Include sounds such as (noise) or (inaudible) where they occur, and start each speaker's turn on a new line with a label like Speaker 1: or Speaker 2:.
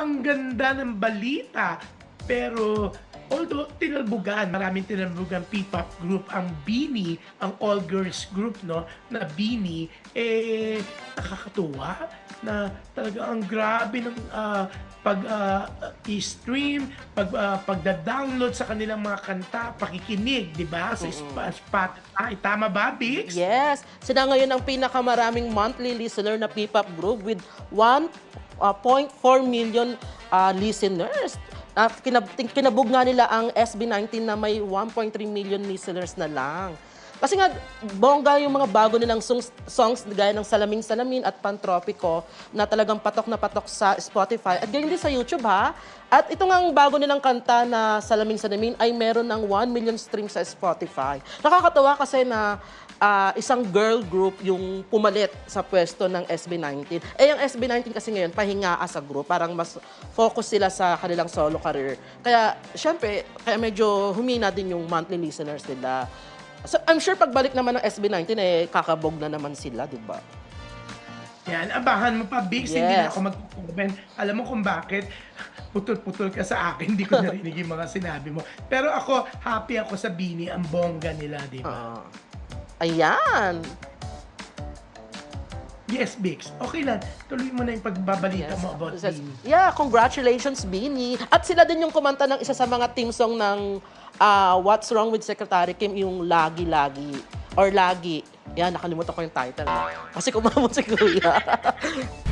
Speaker 1: ang ganda ng balita. Pero although tinalbugan, maraming tinalbugan P-pop group ang Beanie, ang all girls group no, na Beanie, eh nakakatuwa na talaga ang grabe ng ah, pag ah, i-stream, pag ah, pagda-download sa kanilang mga kanta, pakikinig, 'di ba? Sa Sp- Spotify, tama ba, Bix?
Speaker 2: Yes, sila ngayon ang pinakamaraming monthly listener na P-pop group with 1.4 million uh, listeners. Uh, kinab- kinabog nga nila ang SB19 na may 1.3 million listeners na lang. Kasi nga, bongga yung mga bago nilang songs, songs gaya ng Salaming Salamin at Pantropiko na talagang patok na patok sa Spotify at gayon din sa YouTube ha. At ito nga ang bago nilang kanta na Salaming Salamin ay meron ng 1 million streams sa Spotify. Nakakatawa kasi na ah, isang girl group yung pumalit sa pwesto ng SB19. Eh, yung SB19 kasi ngayon, pahinga as a group. Parang mas focus sila sa kanilang solo career. Kaya, syempre, kaya medyo humina din yung monthly listeners nila. So, I'm sure pagbalik naman ng SB19, eh, kakabog na naman sila, di ba?
Speaker 1: Yan, abahan mo pa, Bix. Hindi na
Speaker 2: Yes.
Speaker 1: ako mag-comment. Alam mo kung bakit? (laughs) Putol-putol ka sa akin. Hindi ko (laughs) narinig yung mga sinabi mo. Pero ako, happy ako sa Bini. Ang bongga nila, di ba?
Speaker 2: Ah. ayan.
Speaker 1: Yes, Bix. Okay lang. Tuloy mo na yung pagbabalita mo about Bini.
Speaker 2: Yeah, congratulations, Beanie. At sila din yung kumanta ng isa sa mga team song ng ah, What's Wrong with Secretary Kim, yung Lagi Lagi. Or Lagi. Yan, nakalimutan ko yung title. Kasi kumamot si Kuya. (laughs)